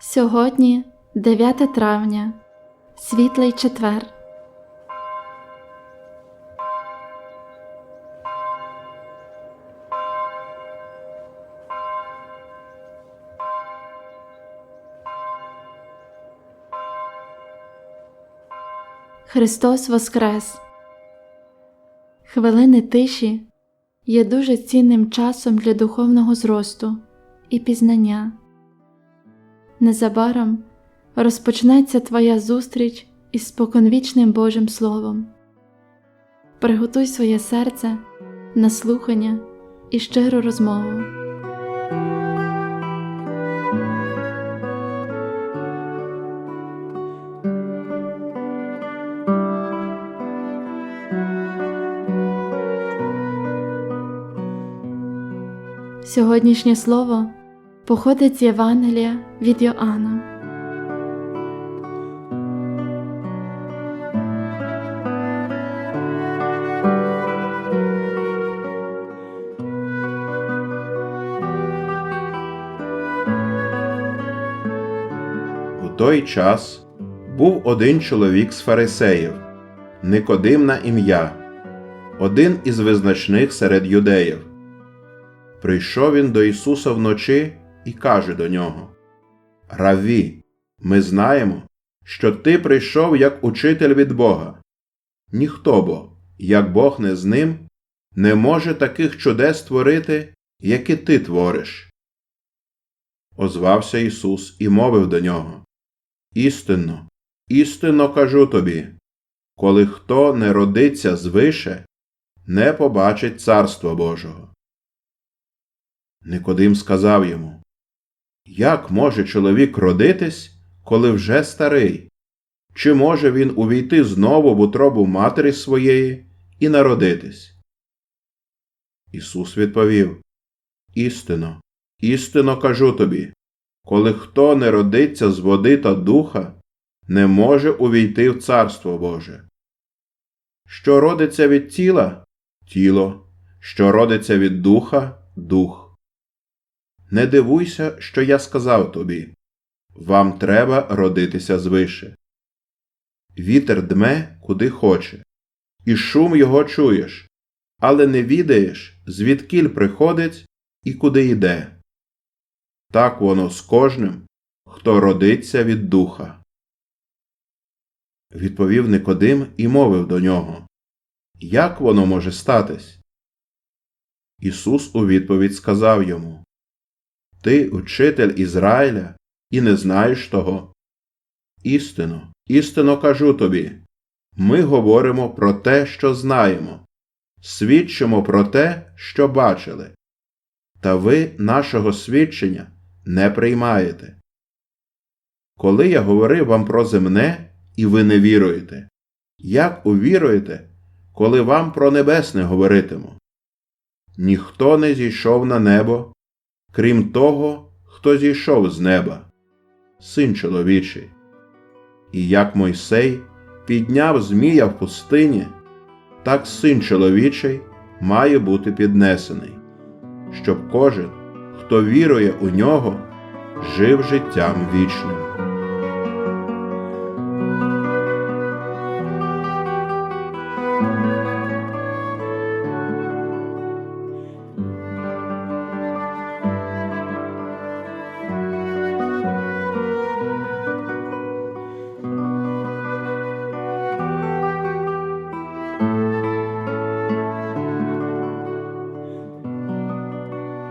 Сьогодні 9 травня, світлий четвер. Христос Воскрес! Хвилини тиші є дуже цінним часом для духовного зросту і пізнання. Незабаром розпочнеться твоя зустріч із споконвічним Божим Словом. Приготуй своє серце на слухання і щиру розмову. Сьогоднішнє слово походить з Євангелія від Йоанна. У той час був один чоловік з фарисеїв, Никодим на ім'я, один із визначних серед юдеїв. Прийшов він до Ісуса вночі і каже до нього: Раві, ми знаємо, що ти прийшов як учитель від Бога. Ніхто бо, як Бог не з ним, не може таких чудес творити, які ти твориш. Озвався Ісус і мовив до нього Істинно, істинно кажу тобі, коли хто не родиться звише, не побачить Царства Божого. Никодим сказав йому Як може чоловік родитись, коли вже старий? Чи може він увійти знову в утробу матері своєї і народитись? Ісус відповів Істинно, істинно кажу тобі, коли хто не родиться з води та духа, не може увійти в Царство Боже. Що родиться від тіла тіло, що родиться від духа дух. Не дивуйся, що я сказав тобі вам треба родитися звише. Вітер дме, куди хоче, і шум його чуєш, але не відаєш, звідкіль приходить і куди йде. Так воно з кожним, хто родиться від духа. Відповів Никодим і мовив до нього Як воно може статись? Ісус у відповідь сказав йому Ти учитель Ізраїля і не знаєш того. Істинно, істинно кажу тобі ми говоримо про те, що знаємо, свідчимо про те, що бачили, та ви нашого свідчення не приймаєте. Коли я говорив вам про земне, і ви не віруєте, як увіруєте, коли вам про небесне говоритиму? Ніхто не зійшов на небо, крім того, хто зійшов з неба, син чоловічий. І як Мойсей підняв Змія в пустині, так син чоловічий має бути піднесений, щоб кожен, хто вірує у нього, жив життям вічним.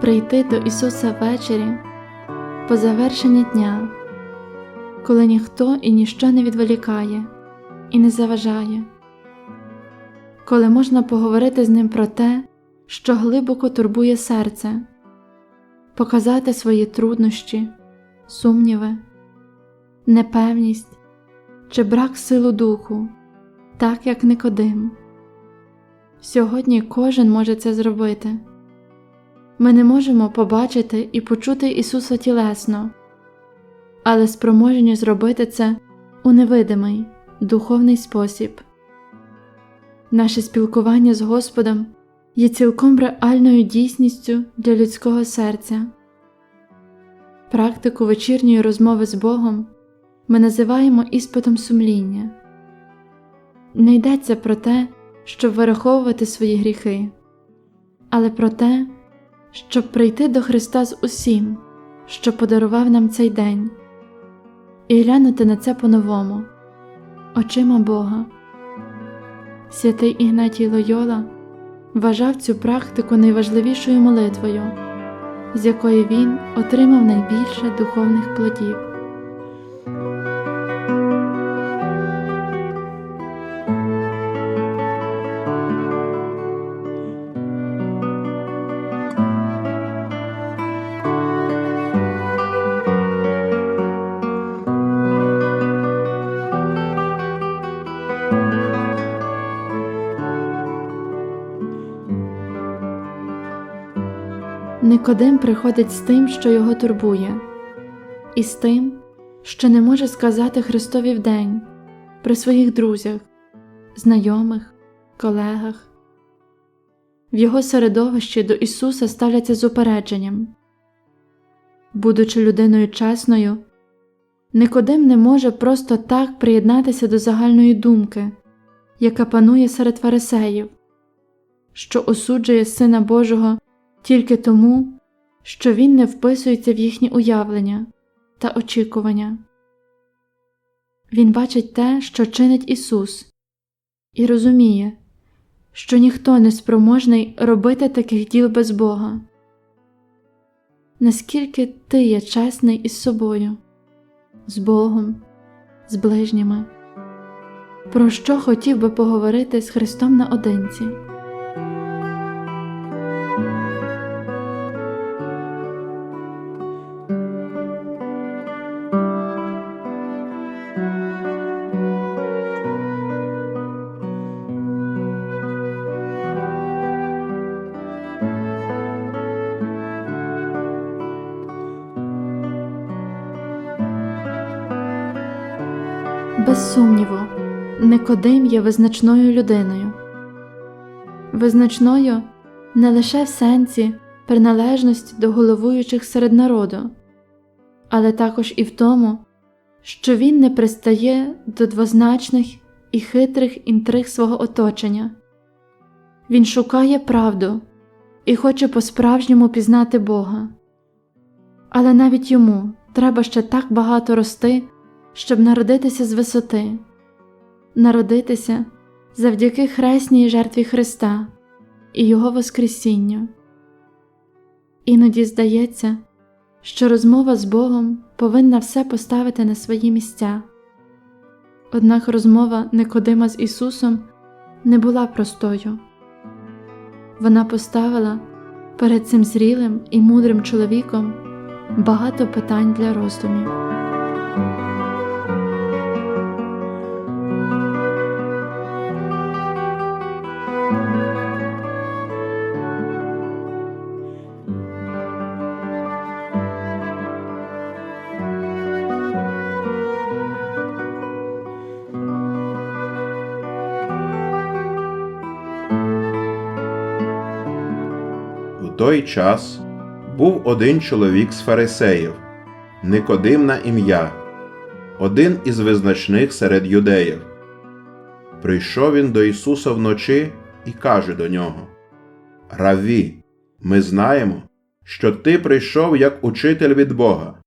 Прийти до Ісуса ввечері по завершенні дня, коли ніхто і ніщо не відволікає і не заважає, коли можна поговорити з ним про те, що глибоко турбує серце, показати свої труднощі, сумніви, непевність чи брак силу духу, так як Никодим. Сьогодні кожен може це зробити. Ми не можемо побачити і почути Ісуса тілесно, але спроможні зробити це у невидимий, духовний спосіб. Наше спілкування з Господом є цілком реальною дійсністю для людського серця. Практику вечірньої розмови з Богом ми називаємо іспитом сумління. Не йдеться про те, щоб вираховувати свої гріхи, але про те, щоб прийти до Христа з усім, що подарував нам цей день, і глянути на це по-новому, очима Бога. Святий Ігнатій Лойола вважав цю практику найважливішою молитвою, з якої він отримав найбільше духовних плодів. Никодим приходить з тим, що його турбує, і з тим, що не може сказати Христові вдень при своїх друзях, знайомих, колегах. В його середовищі до Ісуса ставляться з упередженням. Будучи людиною чесною, Никодим не може просто так приєднатися до загальної думки, яка панує серед фарисеїв, що осуджує Сина Божого тільки тому, що він не вписується в їхні уявлення та очікування. Він бачить те, що чинить Ісус, і розуміє, що ніхто не спроможний робити таких діл без Бога. Наскільки ти є чесний із собою, з Богом, з ближніми, про що хотів би поговорити з Христом наодинці? Без сумніву, Никодим є визначною людиною. Визначною не лише в сенсі приналежності до головуючих серед народу, але також і в тому, що він не пристає до двозначних і хитрих інтриг свого оточення. Він шукає правду і хоче по-справжньому пізнати Бога. Але навіть йому треба ще так багато рости щоб народитися з висоти, народитися завдяки хресній жертві Христа і Його Воскресінню. Іноді здається, що розмова з Богом повинна все поставити на свої місця. Однак розмова Никодима з Ісусом не була простою. Вона поставила перед цим зрілим і мудрим чоловіком багато питань для роздумів. Той час був один чоловік з фарисеїв, Никодим на ім'я, один із визначних серед юдеїв. Прийшов він до Ісуса вночі і каже до нього: Раві, ми знаємо, що ти прийшов як учитель від Бога.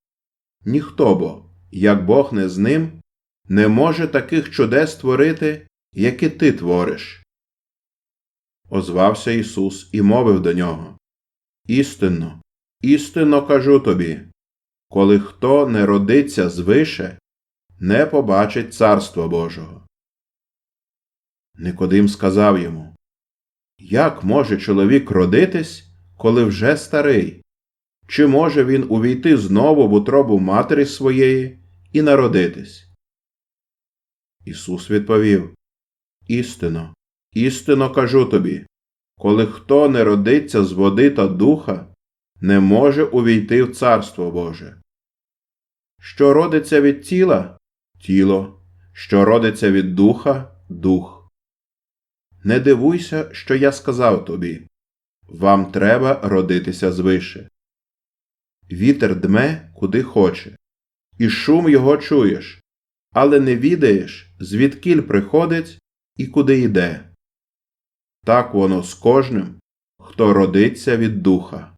Ніхто бо, як Бог не з ним, не може таких чудес творити, які ти твориш. Озвався Ісус і мовив до нього Істинно, істинно кажу тобі, коли хто не родиться звише, не побачить Царства Божого. Никодим сказав йому Як може чоловік родитись, коли вже старий? Чи може він увійти знову в утробу матері своєї і народитись? Ісус відповів Істинно, істинно кажу тобі, коли хто не родиться з води та духа, не може увійти в Царство Боже. Що родиться від тіла тіло, що родиться від духа дух. Не дивуйся, що я сказав тобі вам треба родитися звише. Вітер дме, куди хоче, і шум його чуєш, але не відаєш, звідкіль приходить і куди йде. Так воно з кожним, хто родиться від духа.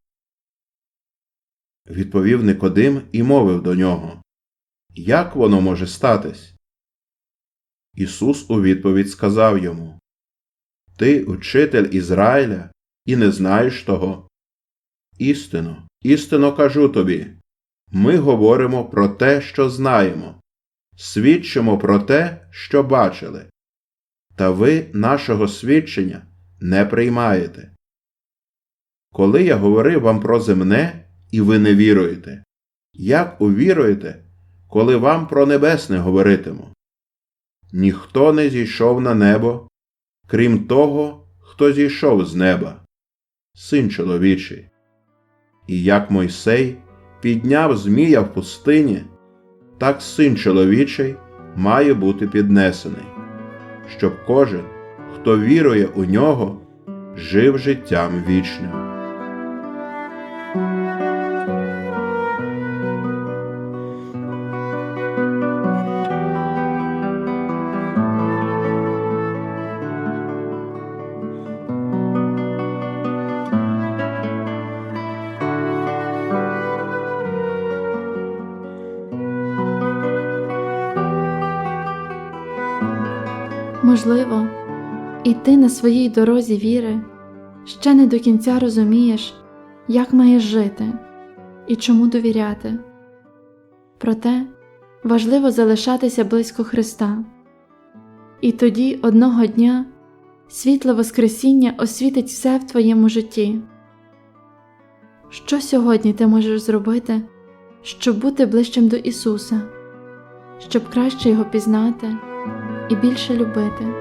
Відповів Никодим і мовив до нього Як воно може статись? Ісус у відповідь сказав йому Ти учитель Ізраїля і не знаєш того. Істинно, істинно кажу тобі ми говоримо про те, що знаємо, свідчимо про те, що бачили, та ви нашого свідчення не приймаєте. Коли я говорив вам про земне, і ви не віруєте, як увіруєте, коли вам про небесне говоритиму? Ніхто не зійшов на небо, крім того, хто зійшов з неба, син чоловічий. І як Мойсей підняв Змія в пустині, так син чоловічий має бути піднесений, щоб кожен, хто вірує у нього, жив життям вічним. Можливо, і ти на своїй дорозі віри ще не до кінця розумієш, як маєш жити і чому довіряти. Проте важливо залишатися близько Христа. І тоді одного дня світло Воскресіння освітить все в твоєму житті. Що сьогодні ти можеш зробити, щоб бути ближчим до Ісуса, щоб краще Його пізнати і більше любити?